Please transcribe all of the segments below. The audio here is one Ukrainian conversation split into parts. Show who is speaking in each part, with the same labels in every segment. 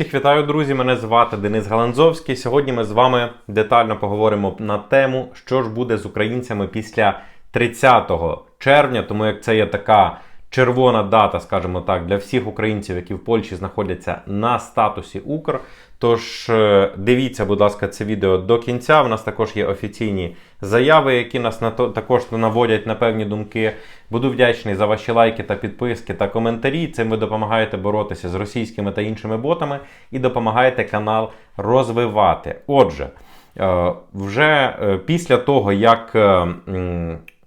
Speaker 1: Всіх вітаю, друзі! Мене звати Денис Галанзовський. Сьогодні ми з вами детально поговоримо на тему, що ж буде з українцями після 30 червня, тому як це є така червона дата, скажімо так, для всіх українців, які в Польщі знаходяться на статусі Укр. Тож е, дивіться, будь ласка, це відео до кінця. У нас також є офіційні заяви, які нас на то також наводять на певні думки. Буду вдячний за ваші лайки та підписки та коментарі. Цим ви допомагаєте боротися з російськими та іншими ботами і допомагаєте канал розвивати. Отже, е, вже е, після того, як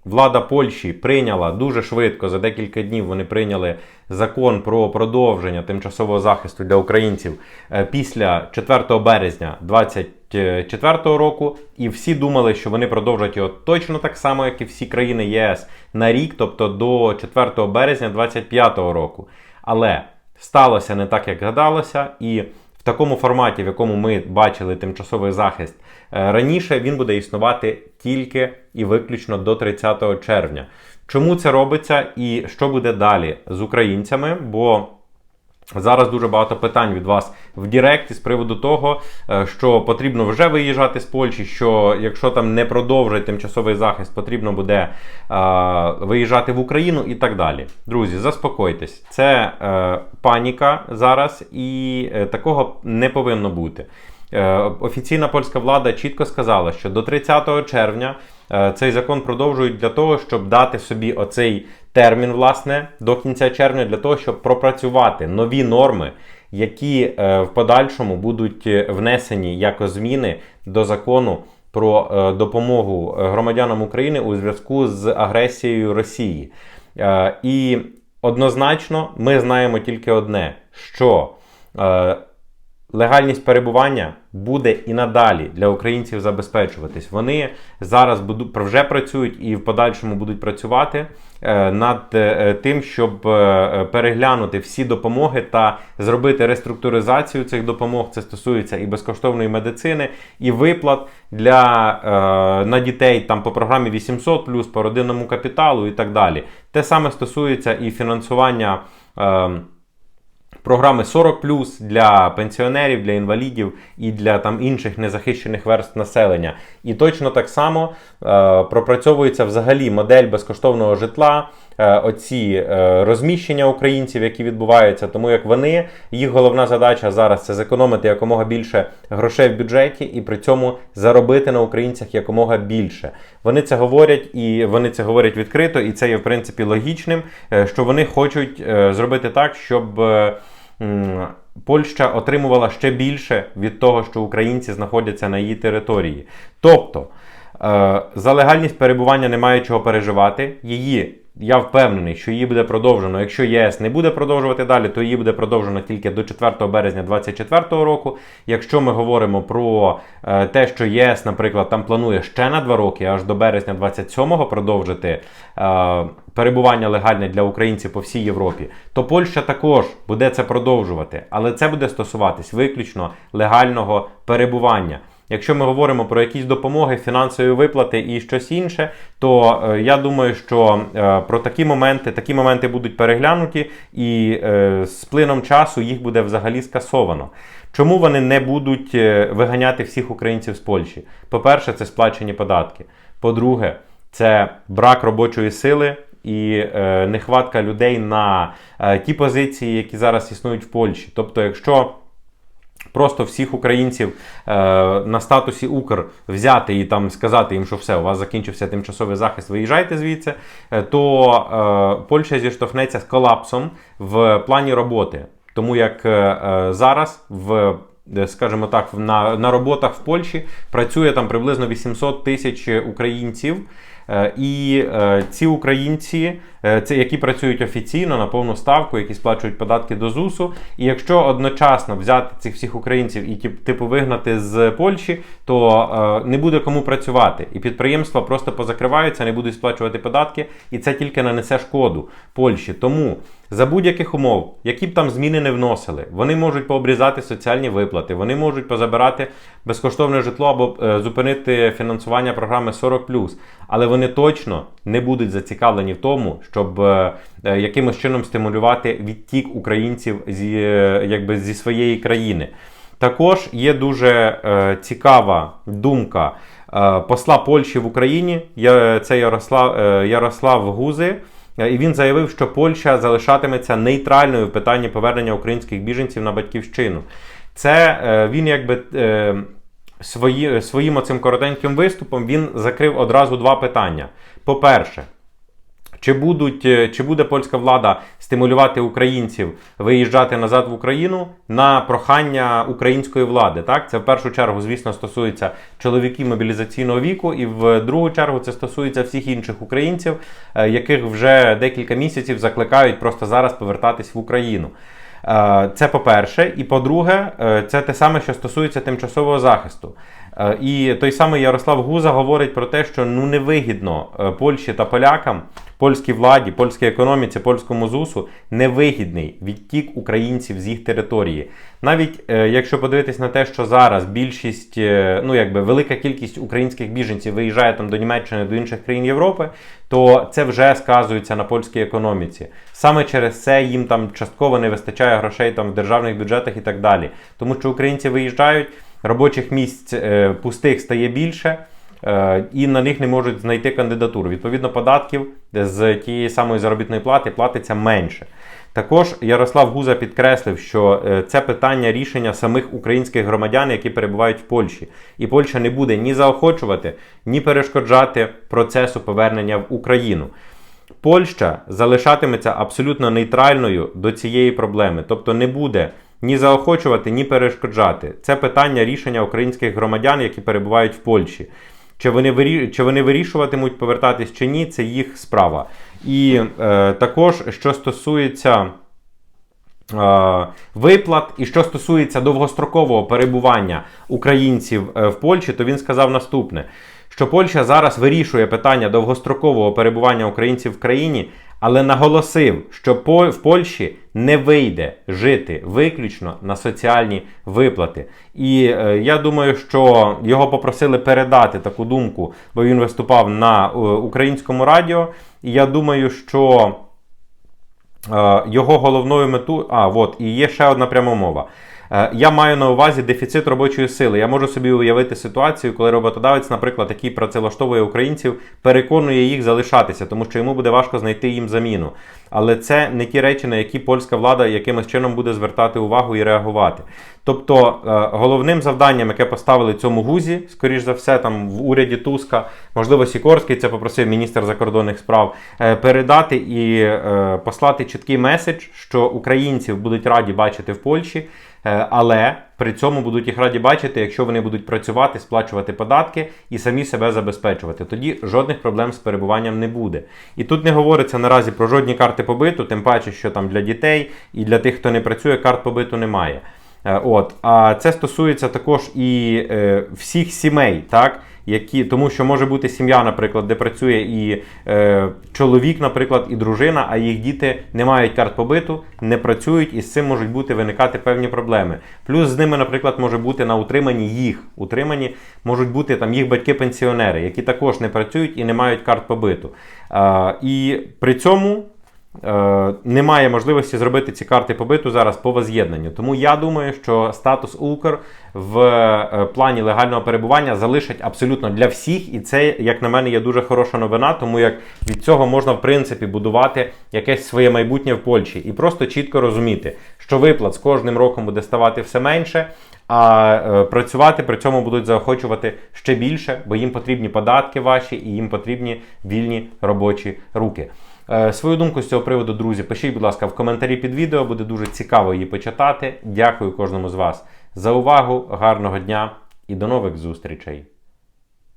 Speaker 1: влада Польщі прийняла дуже швидко, за декілька днів вони прийняли закон про продовження тимчасового захисту для українців е, після 4 березня 2024 року, і всі думали, що вони продовжать його точно так само, як і всі країни ЄС на рік, тобто до 4 березня 2025 року. Але сталося не так, як гадалося, і в такому форматі, в якому ми бачили тимчасовий захист е, раніше, він буде існувати тільки і виключно до 30 червня. Чому це робиться і що буде далі з українцями? Бо Зараз дуже багато питань від вас в Діректі з приводу того, е, що потрібно вже виїжджати з Польщі. Що якщо там не продовжить тимчасовий захист, потрібно буде е, виїжджати в Україну і так далі. Друзі, заспокойтесь, це е, паніка зараз, і е, такого не повинно бути. Е, Офіційна польська влада чітко сказала, що до 30 червня е, цей закон продовжують для того, щоб дати собі оцей термін, власне, до кінця червня, для того, щоб пропрацювати нові норми, які е, в подальшому будуть внесені як зміни до закону про допомогу громадянам України у зв'язку з агресією Росії. І однозначно ми знаємо тільки одне: що легальність перебування буде і надалі для українців забезпечуватись. Вони зараз буду- вже працюють і в подальшому будуть працювати е, над е, тим, щоб е, переглянути всі допомоги та зробити реструктуризацію цих допомог. Це стосується і безкоштовної медицини, і виплат для на дітей там по програмі 800 по родинному капіталу і так далі. Те саме стосується і фінансування. Програми 40 для пенсіонерів, для інвалідів і для там інших незахищених верств населення. І точно так само е, пропрацьовується взагалі модель безкоштовного житла, оці е, розміщення українців, які відбуваються, тому як вони, їх головна задача зараз це зекономити якомога більше грошей в бюджеті і при цьому заробити на українцях якомога більше. Вони це говорять і вони це говорять відкрито, і це є в принципі логічним, е, що вони хочуть е, зробити так, щоб. е, Польща отримувала ще більше від того, що українці знаходяться на її території. Тобто е, за легальність перебування немає чого переживати. Її, я впевнений, що її буде продовжено. Якщо ЄС не буде продовжувати далі, то її буде продовжено тільки до 4 березня 2024 року. Якщо ми говоримо про е, те, що ЄС, наприклад, там планує ще на 2 роки, аж до березня 27-го продовжити. Е, Перебування легальне для українців по всій Європі, то Польща також буде це продовжувати, але це буде стосуватись виключно легального перебування. Якщо ми говоримо про якісь допомоги, фінансові виплати і щось інше, то е, я думаю, що е, про такі моменти, такі моменти будуть переглянуті, і е, з плином часу їх буде взагалі скасовано. Чому вони не будуть е, виганяти всіх українців з Польщі? По-перше, це сплачені податки. По-друге, це брак робочої сили і е, нехватка людей на е, ті позиції, які зараз існують в Польщі. Тобто, якщо просто всіх українців е, на статусі Укр взяти і там сказати їм, що все, у вас закінчився тимчасовий захист, виїжджайте звідси, е, то е, Польща зіштовхнеться з колапсом в плані роботи. Тому як е, е, зараз в е, скажімо так, на, на роботах в Польщі працює там приблизно 800 тисяч українців. І ці українці, це які працюють офіційно на повну ставку, які сплачують податки до ЗУСу. І якщо одночасно взяти цих всіх українців і тип- типу вигнати з Польщі, то е, не буде кому працювати. І підприємства просто позакриваються, не будуть сплачувати податки, і це тільки нанесе шкоду Польщі. Тому за будь-яких умов, які б там зміни не вносили, вони можуть пообрізати соціальні виплати, вони можуть позабирати безкоштовне житло або е, зупинити фінансування програми 40+. Але вони точно не будуть зацікавлені в тому, щоб е, е, якимось чином стимулювати відтік українців зі, е, якби, зі своєї країни. Також є дуже е, цікава думка е, посла Польщі в Україні. Я, це Ярослав, е, Ярослав Гузи. І він заявив, що Польща залишатиметься нейтральною в питанні повернення українських біженців на батьківщину. Це він якби. Свої, своїм оцим коротеньким виступом він закрив одразу два питання. По-перше, чи, будуть, е, чи буде польська влада стимулювати українців виїжджати назад в Україну на прохання української влади? Так, це в першу чергу, звісно, стосується чоловіків мобілізаційного віку, і в другу чергу це стосується всіх інших українців, е, яких вже декілька місяців закликають просто зараз повертатись в Україну. Е, Це по-перше, і по-друге, це те саме, що стосується тимчасового захисту. І той самий Ярослав Гуза говорить про те, що ну невигідно Польщі та полякам, польській владі, польській економіці, польському ЗУСу невигідний відтік українців з їх території. Навіть е, якщо подивитись на те, що зараз більшість, е, ну якби велика кількість українських біженців виїжджає там до Німеччини, до інших країн Європи, то це вже сказується на польській економіці. Саме через це їм там частково не вистачає грошей там в державних бюджетах і так далі. Тому що українці виїжджають, робочих місць е, пустих стає більше. Е, І на них не можуть знайти кандидатуру. Відповідно, податків з тієї самої заробітної плати платиться менше. Також Ярослав Гуза підкреслив, що е, це питання рішення самих українських громадян, які перебувають в Польщі. І Польща не буде ні заохочувати, ні перешкоджати процесу повернення в Україну. Польща залишатиметься абсолютно нейтральною до цієї проблеми, тобто не буде ні заохочувати, ні перешкоджати. Це питання рішення українських громадян, які перебувають в Польщі. Чи вони, вирі... чи вони вирішуватимуть повертатись чи ні, це їх справа. І е, також, що стосується е, виплат, і що стосується довгострокового перебування українців е, в Польщі, то він сказав наступне: що Польща зараз вирішує питання довгострокового перебування українців в країні, але наголосив, що в Польщі не вийде жити виключно на соціальні виплати. І е, я думаю, що його попросили передати таку думку, бо він виступав на е, українському радіо. І я думаю, що е, його головною метою. А, от, і є ще одна пряма мова. Е, Я маю на увазі дефіцит робочої сили. Я можу собі уявити ситуацію, коли роботодавець, наприклад, який працевлаштовує українців, переконує їх залишатися, тому що йому буде важко знайти їм заміну. Але це не ті речі, на які польська влада якимось чином буде звертати увагу і реагувати. Тобто е, головним завданням, яке поставили цьому гузі, скоріш за все, там в уряді Туска, можливо, Сікорський це попросив міністр закордонних справ, е, передати і е, послати чіткий меседж, що українців будуть раді бачити в Польщі. Е, Але при цьому будуть їх раді бачити, якщо вони будуть працювати, сплачувати податки і самі себе забезпечувати. Тоді жодних проблем з перебуванням не буде. І тут не говориться наразі про жодні карти побиту, тим паче, що там для дітей і для тих, хто не працює, карт побиту немає. Е, От, а це стосується також і е, всіх сімей, так? Які, тому що може бути сім'я, наприклад, де працює і е, чоловік, наприклад, і дружина, а їх діти не мають карт побиту, не працюють, і з цим можуть бути виникати певні проблеми. Плюс з ними, наприклад, може бути на утриманні їх. Утримані можуть бути там їх батьки-пенсіонери, які також не працюють і не мають карт побиту. Е, і при цьому немає можливості зробити ці карти побиту зараз по воз'єднанню. Тому я думаю, що статус Укр в е, плані легального перебування залишать абсолютно для всіх, і це, як на мене, є дуже хороша новина, тому як від цього можна в принципі будувати якесь своє майбутнє в Польщі і просто чітко розуміти, що виплат з кожним роком буде ставати все менше. А е, працювати при цьому будуть заохочувати ще більше, бо їм потрібні податки ваші і їм потрібні вільні робочі руки. Е, Свою думку з цього приводу, друзі, пишіть, будь ласка, в коментарі під відео, буде дуже цікаво її почитати. Дякую кожному з вас за увагу, гарного дня і до нових зустрічей!